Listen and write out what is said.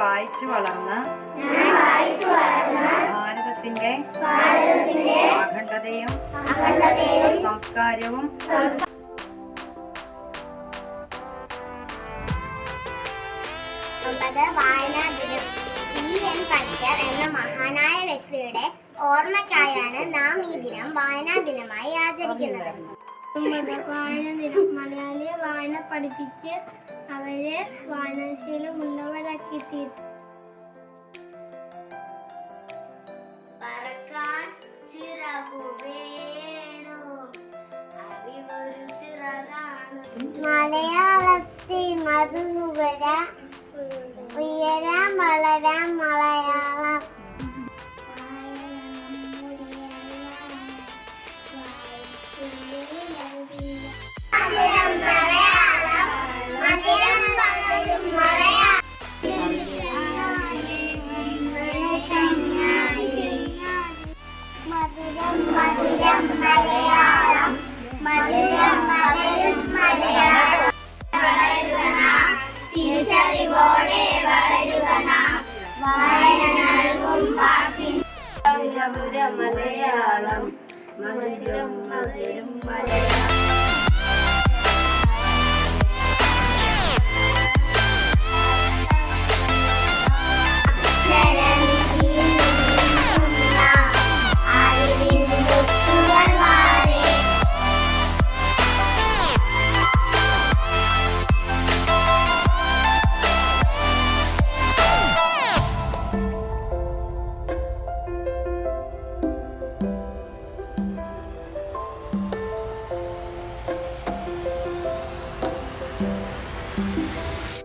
വായിച്ചു വളർന്ന് ഭാരതത്തിന്റെ അഖണ്ഡതയും സംസ്കാരവും വായനാ ദിനം. ഇ എൻ പണിക്കർ എന്ന മഹാനായ വ്യക്തിയുടെ ഓർമ്മയ്ക്കായാണ് നാം ഈ ദിനം വായനാ ദിനമായി ആചരിക്കുന്നത്. മലയാളിയെ വായന പഠിപ്പിച്ച് അവരെ വായനാശീലമുള്ളവരാക്കി തീർത്തു പറക്കാൻ മലയാളത്തിൽ മധുനുകര ഉയരാൻ വളരാൻ മലയാളം മലയാളം. മധുരം മലരും മലയാളം വളരുക തിരിച്ചറിവോടെ വളരുക വായന നൽകും മധുരം മലയാളം മധുരം മധുരം മലയാളം. うん。